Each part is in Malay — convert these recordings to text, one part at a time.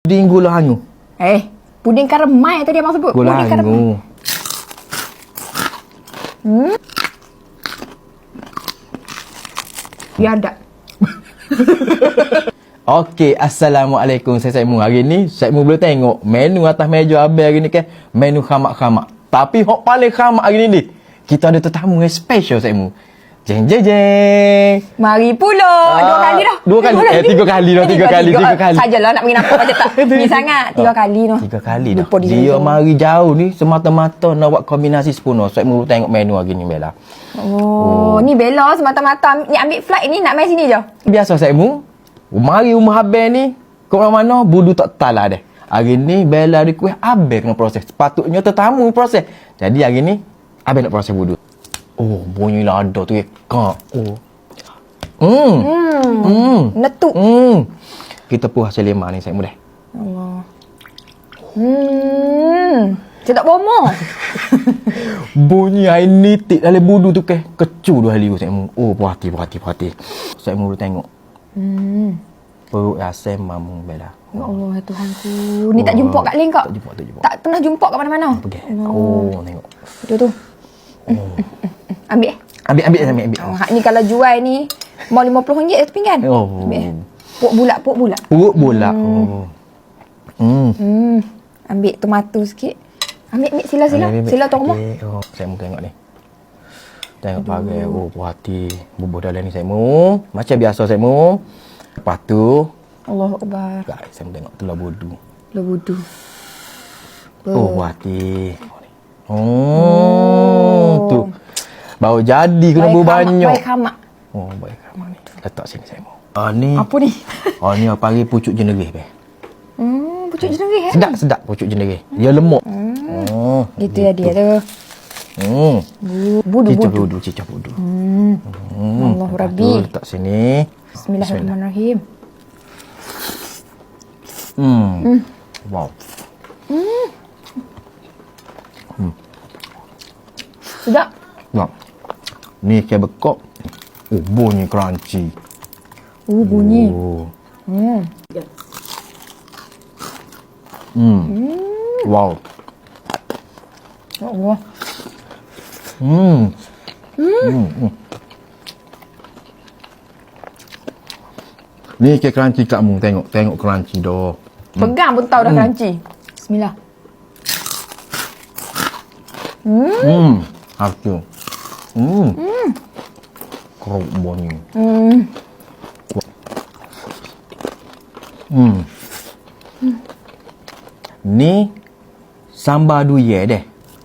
Puding gula hangu. Eh, puding karemai tadi abang sebut. Gula puding hangu. Ya ada. Okey, Assalamualaikum. Saya Saimu. Hari ni, Saimu boleh tengok menu atas meja abang hari ni kan. Menu khamak-khamak. Tapi, hok paling khamak hari ni ni. Kita ada tetamu yang special Saimu. Jeng jeng jeng. Mari pula. dua Ah, kali dah. dua kali. Eh, tiga kali dah, tiga kali, tiga kali. Sajalah nak pergi nampak macam tak. Ni sangat. Tiga kali noh. Tiga kali dah. Dia. Dia mari jauh ni semata-mata nak buat kombinasi sepenuh. Saimu tengok menu hari ni Bella. Oh, ni Bella semata-mata ni ambil flight ni nak main sini je. Biasa Saimu. Mari rumah abang ni. Ke mana-mana, budu tak talah deh. Hari ni Bella request abang kena proses. Sepatutnya tetamu proses. Jadi hari ni, abang nak proses budu. Oh, bunyi lah ada tu. Kak. Oh. Hmm. Hmm. Hmm. Netuk. Hmm. Kita puas hasil lima ni, Saimu deh. Allah. Hmm. Sedap bomo. Bunyi air nitik dalam budu tu ke kecu dua hari Saimu. Oh, puas hati, puas hati, puas hati. Saimu boleh tengok. Hmm. Perut rasa mamung Bella. Ya Allah ya Tuhanku. Ni tak jumpa kat link kak? Tak jumpa, tak jumpa. Tak pernah jumpa kat mana-mana. Pergi. Oh. Oh, tengok. Itu tu. Oh. Ambil eh. Ambil, ambil, ambil, ambil. Oh, hak ni kalau jual ni mau RM50 satu pinggan. Oh. Ambil. eh. Pok bulat, pok bulat. Bola. Oh. Hmm. Hmm. Ambil tomato sikit. Ambil, ambil sila sila. Ambil, ambil, Sila rumah. Okey. Oh, saya mau tengok ni. Tengok pakai. Oh, puas hati. Bubuh dalam ni saya mau. Macam biasa saya mau. Lepas tu, Allah Akbar. guys, saya mau tengok telur budu. Lo wudu. Oh, puas hati. Oh, tu. Baru jadi kena Baik hamak, banyak. Baik hamak. Oh, baik kamu ni. Letak sini saya mau. Ah, ni. Apa ni? Oh, ni apa lagi pucuk jenerih, be. Hmm, pucuk jenengih eh. Sedap, sedap pucuk jenerih. Dia lemuk. Oh, Gitu ya dia tu. Hmm. Bu- Budu, Cicah budu. budu, cicah budu. Hmm. Hmm. Allahu Rabbi. tu Letak sini. Bismillahirrahmanirrahim. Hmm. Wow. Sedap. Wow. Ni kayak bekok. Oh, bunyi crunchy. Uh, bunyi. Oh. Hmm. Hmm. Wow. Ya Allah. Hmm. Hmm. hmm. Ni kayak crunchy kat mu. Tengok, tengok crunchy doh. Pegang pun tahu dah crunchy. Bismillah. Hmm. Harus. Hmm. Keruk bunyi. Hmm. Hmm. Ni sambal duye deh.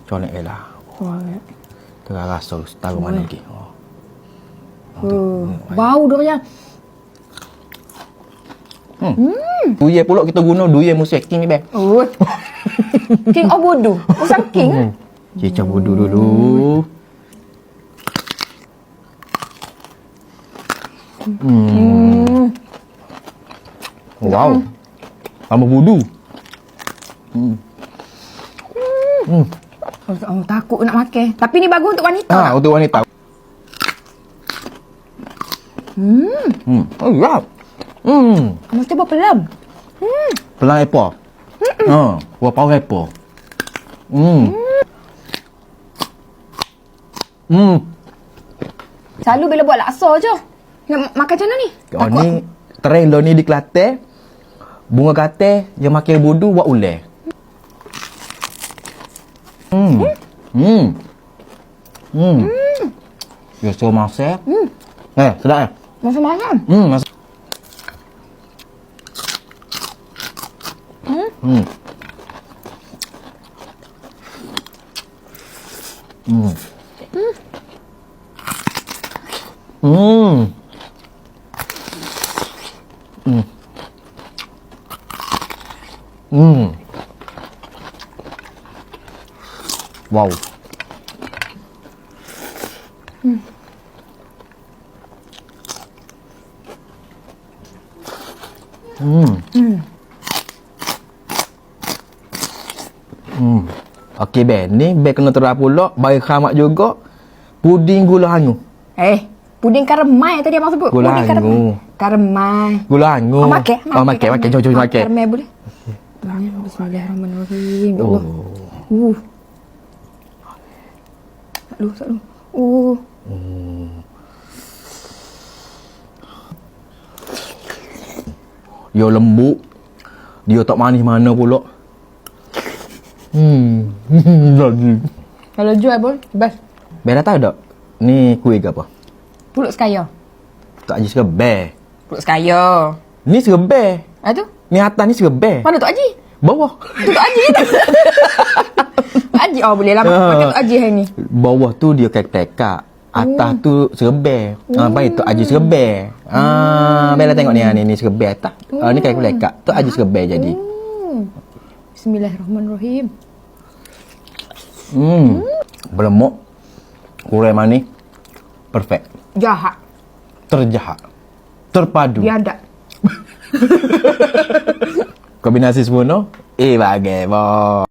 Colek elah. Wah. ya. Tengah rasa taruh mana lagi. Oh. Uh, bau dia macam. Duye pula kita guna duye musim king ni beh. Oh. King of Budu. Usang king. eh? Cicah budu dulu. Hmm. Hmm. Wow. Tambah budu. Hmm. Oh, takut nak makan. Tapi ni bagus untuk wanita. Ah, untuk wanita. Hmm. Hmm. Oh, ya. Hmm. Mesti berpelam. Pelang apple. Ha, buah pau apple. Hmm. Hmm. Selalu bila buat laksa je. Nak ma- makan macam mana ni? Oh, ni trend lo ni di Kelantan. Bunga kate yang makan budu buat ulai. Hmm. Hmm. Hmm. Ya so masak. Hmm. Eh, sedap eh? Macam-macam. Hmm, masak. Hmm. Hmm. Hmm. Hmm. Hmm. Wow. Hmm. Hmm. Okey, Ben. Ni Ben kena terap pula. Bayi khamak juga. Puding gula hangu. Eh, puding karemai tadi abang sebut. Gula puding hangu. Karemai. Gula hangu. Oh, makan. Oh, makan. Makan. Jom, jom, makan. Karemai boleh. Bismillahirrahmanirrahim. Ya Allah. Uh. Aduh, aduh. Uh. Dia lembut. Dia tak manis mana pula. Hmm. Lagi. Kalau jual pun, best. Bella tahu tak? Ni kuih ke apa? Pulut sekaya. Tak Haji serba. Pulut sekaya. Ni serba. Ah tu? Ni atas ni serba. Mana Tok Haji? Bawah. Tu Tok Haji tu. Tok Haji oh boleh lah Ah. makan Tok Haji hari ni. Bawah tu dia kekak. Atas tu serba. Ah, baik tu Haji serba. Ah, Bella tengok ni ah, ni ni serba atas. Ah, ni kekak lekak. Tu Haji serba jadi. Hmm. Bismillahirrahmanirrahim. Hmm. Berlemuk. Kurang manis. Perfect. Jahat. Terjahat. Terpadu. Biadab. Kombinasi sempurna. Eh, bagai, boh.